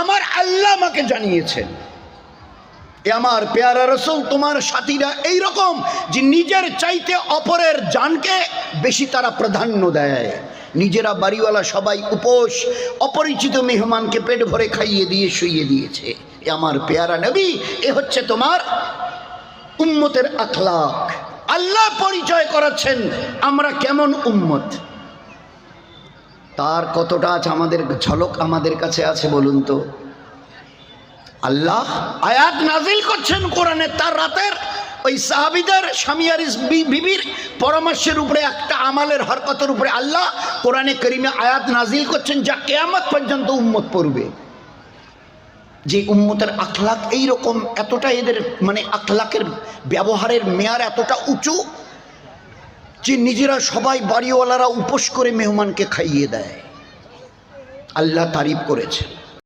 আমার আল্লাহ আমাকে জানিয়েছেন। এ আমার পেয়ারা রসুল, তোমার সাথীরা এই রকম যে নিজের চাইতে অপরের জানকে বেশি তারা প্রাধান্য দেয়। নিজেরা বাড়িওয়ালা সবাই উপোস, অপরিচিত মেহমানকে পেট ভরে খাইয়ে দিয়ে শুইয়ে দিয়েছে। এ আমার পেয়ারা নবী, এ হচ্ছে তোমার উম্মতের আখলাক। আল্লাহ পরিচয় করাচ্ছেন, আমরা কেমন উম্মত? তার কতটা আছে আমাদের, ঝলক আমাদের কাছে আছে বলুন তো? আল্লাহ আয়াত নাজিল করছেন কোরআনে, তার রাতের ওই সাহাবিদের স্বামী আর বি- বিবির পরামর্শের উপরে, একটা আমালের হরকতের উপরে আল্লাহ কোরআনে করিমে আয়াত নাজিল করছেন যা কেয়ামত পর্যন্ত উম্মত পড়বে। যে উম্মতের আখলাক এইরকম, এতটা এদের মানে আখলাকের ব্যবহারের মেয়ার এতটা উঁচু যে নিজেরা সবাই বাড়িওয়ালারা উপোস করে মেহমানকে খাইয়ে দেয়। আল্লাহ তারিফ করেছেন।